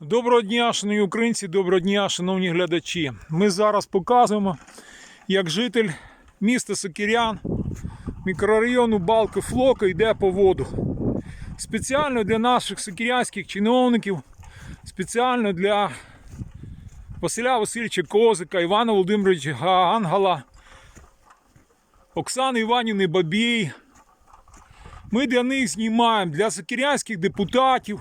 Доброго дня, шановні українці, доброго дня, шановні глядачі. Ми зараз показуємо, як житель міста Сокирян, мікрорайону Балки Флока йде по воду. Спеціально для наших сокирянських чиновників, спеціально для Василя Васильовича Козика, Івана Володимировича Ангала, Оксани Іванівни Бабій. Ми для них знімаємо, для сокирянських депутатів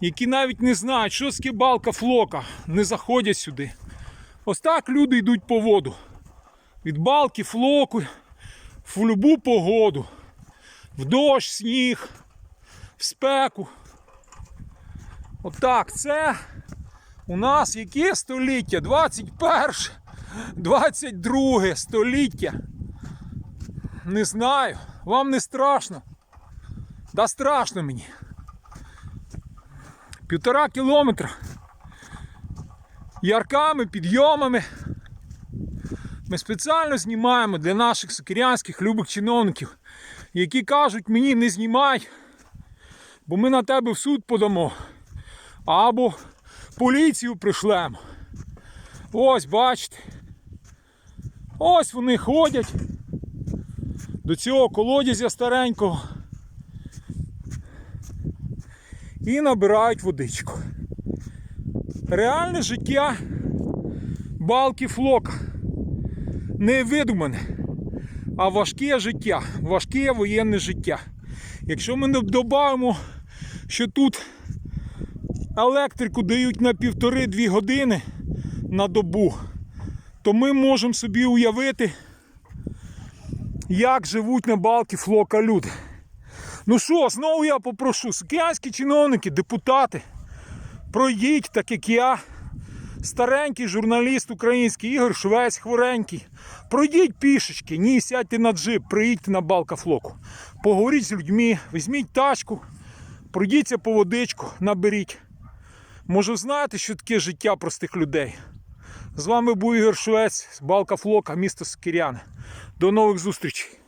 які навіть не знають, що таке балка флока, не заходять сюди. Ось так люди йдуть по воду. Від балки, флоку, в любу погоду. В дощ, сніг, в спеку. Отак, це у нас яке століття? 21, 22 століття. Не знаю, вам не страшно. Да страшно мені. Півтора кілометра. Ярками, підйомами. Ми спеціально знімаємо для наших сокирянських любих чиновників, які кажуть мені не знімай, бо ми на тебе в суд подамо. Або поліцію пришлемо. Ось бачите. Ось вони ходять до цього колодязя старенького. І набирають водичку. Реальне життя балки флока. Не видумане, а важке життя, важке воєнне життя. Якщо ми не додамо, що тут електрику дають на півтори-дві години на добу, то ми можемо собі уявити, як живуть на балки флока люди. Ну що, знову я попрошу, сукянські чиновники, депутати, пройдіть, так як я, старенький журналіст український Ігор Швець, хворенький. Пройдіть пішечки, ні, сядьте на джип, приїдьте на балка флоку. Поговоріть з людьми, візьміть тачку, пройдіться по водичку, наберіть. Може, знаєте, що таке життя простих людей? З вами був Ігор Швець, з Балка Флока, місто Сокиряни. До нових зустрічей!